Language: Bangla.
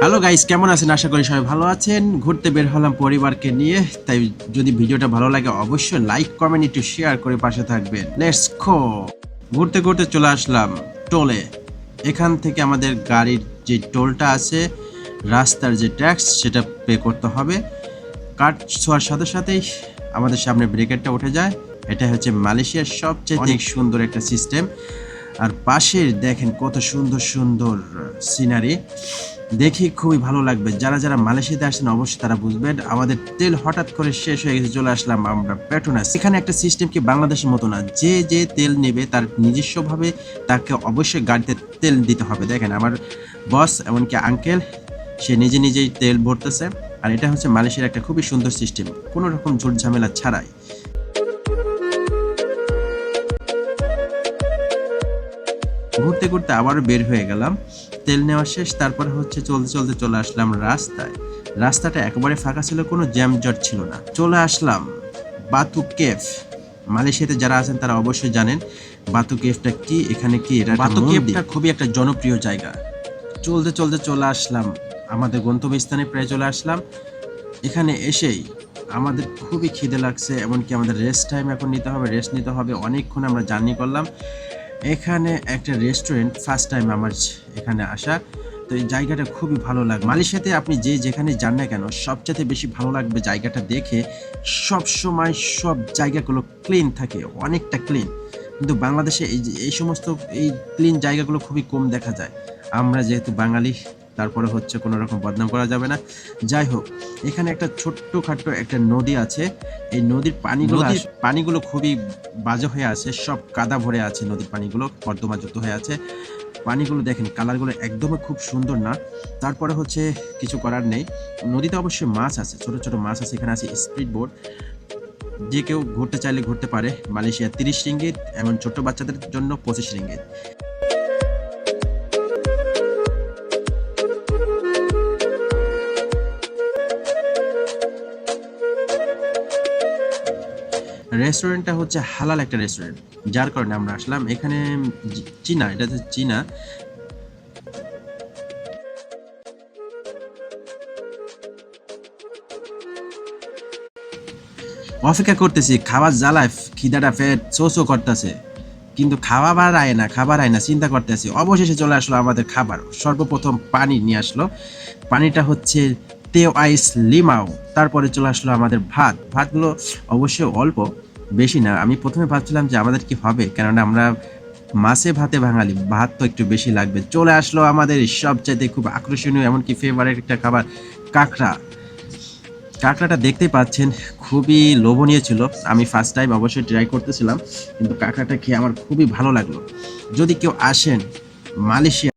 হ্যালো গাইস কেমন আছেন? আশা করি সবাই ভালো আছেন। ঘুরতে বের হলাম পরিবারকে নিয়ে, তাই যদি ভিডিওটা ভালো লাগে, অবশ্যই লাইক কমেন্ট একটু শেয়ার করে পাশে থাকবেন। লেটস খো ঘুরতে ঘুরতে চলে আসলাম টোলে। এখান থেকে আমাদের গাড়ির যে টোলটা আছে, রাস্তার যে ট্যাক্স সেটা পে করতে হবে। কাট ছোঁয়ার সাথে সাথেই আমাদের সামনে ব্রেকেটটা উঠে যায়। এটা হচ্ছে মালয়েশিয়ার সবচেয়ে অনেক সুন্দর একটা সিস্টেম আর পাশে দেখেন কত সুন্দর সুন্দর সিনারি দেখি খুবই ভালো লাগবে। যারা যারা মালয়েশিয়াতে আসেন অবশ্যই তারা বুঝবেন। আমাদের তেল হঠাৎ করে শেষ হয়ে গেছে, চলে আসলাম আমরা পেট্রোনাস এখানে একটা সিস্টেম কি বাংলাদেশের মতো না। যে যে তেল নেবে, তার নিজস্বভাবে তাকে অবশ্যই গাড়িতে তেল দিতে হবে। দেখেন আমার বস এমনকি আঙ্কেল সে নিজে নিজেই তেল ভরতেছে। আর এটা হচ্ছে মালয়েশিয়ার একটা খুবই সুন্দর সিস্টেম কোনো রকম ঝুট ঝামেলা ছাড়াই। ঘুরতে ঘুরতে আবারও বের হয়ে গেলাম। তেল নেওয়া শেষ তারপরে হচ্ছে চলতে চলতে চলে আসলাম রাস্তায়। রাস্তাটা একেবারে ফাঁকা ছিল কোনো জ্যাম জট ছিল না। চলে আসলাম বাতু কেফ। মালয়েশিয়াতে যারা আছেন তারা অবশ্যই জানেন বাতু কেফটা কি এখানে কি এটা বাতু কেফটা খুবই একটা জনপ্রিয় জায়গা। চলতে চলতে চলে আসলাম আমাদের গন্তব্যস্থানে প্রায় চলে আসলাম। এখানে এসেই আমাদের খুবই খিদে লাগছে এমনকি আমাদের রেস্ট টাইম এখন নিতে হবে রেস্ট নিতে হবে অনেকক্ষণ আমরা জার্নি করলাম। এখানে একটা রেস্টুরেন্ট ফার্স্ট টাইম আমার এখানে আসা। তো এই জায়গাটা খুবই ভালো লাগে মালয়েশিয়াতে আপনি যে যেখানে যান না কেন সবচেয়ে বেশি ভালো লাগবে জায়গাটা দেখে। সব সময় সব জায়গাগুলো ক্লিন থাকে, অনেকটা ক্লিন কিন্তু বাংলাদেশে এই এই সমস্ত এই ক্লিন জায়গাগুলো খুবই কম দেখা যায়। আমরা যেহেতু বাঙালি তারপরে হচ্ছে কোনো রকম বদনাম করা যাবে না। যাই হোক এখানে একটা ছোট্ট খাট্ট একটা নদী আছে। এই নদীর পানিগুলো পানিগুলো খুবই বাজে হয়ে আছে সব কাদা ভরে আছে নদীর পানিগুলো কর্দমাযুক্ত হয়ে আছে। পানিগুলো দেখেন কালারগুলো একদমই খুব সুন্দর না। তারপরে হচ্ছে কিছু করার নেই। নদীতে অবশ্যই মাছ আছে ছোট ছোট মাছ আছে এখানে আছে স্পিড বোট। যে কেউ ঘুরতে চাইলে ঘুরতে পারে মালয়েশিয়া তিরিশ রিঙ্গিত এবং ছোট বাচ্চাদের জন্য পঁচিশ রিঙ্গিত। রেস্টুরেন্টটা হচ্ছে হালাল একটা রেস্টুরেন্ট যার কারণে আমরা আসলাম। এখানে চীনা, এটা হচ্ছে চীনা। অপেক্ষা করতেছি, খাবার জ্বালায় খিদাটা ফেট চো চো করতেছে। কিন্তু খাবার আয় না, খাবার আয় না, চিন্তা করতেছি। অবশেষে চলে আসলো আমাদের খাবার। সর্বপ্রথম পানি নিয়ে আসলো। পানিটা হচ্ছে তেও আইস লিমাও। তারপরে চলে আসলো আমাদের ভাত। ভাতগুলো অবশ্যই অল্প, বেশি না। আমি প্রথমে ভাবছিলাম যে আমাদের কি হবে, কেননা আমরা মাছে ভাতে বাঙালি। ভাত তো একটু বেশি লাগবে। চলে আসলো আমাদের সবচাইতে খুব আকর্ষণীয়, এমনকি ফেভারিট একটা খাবার, কাঁকড়া। কাঁকড়াটা দেখতে পাচ্ছেন, খুবই লোভনীয় ছিল। আমি ফার্স্ট টাইম অবশ্যই ট্রাই করতেছিলাম, কিন্তু কাঁকড়াটা খেয়ে আমার খুবই ভালো লাগল। যদি কেউ আসেন মালয়েশিয়া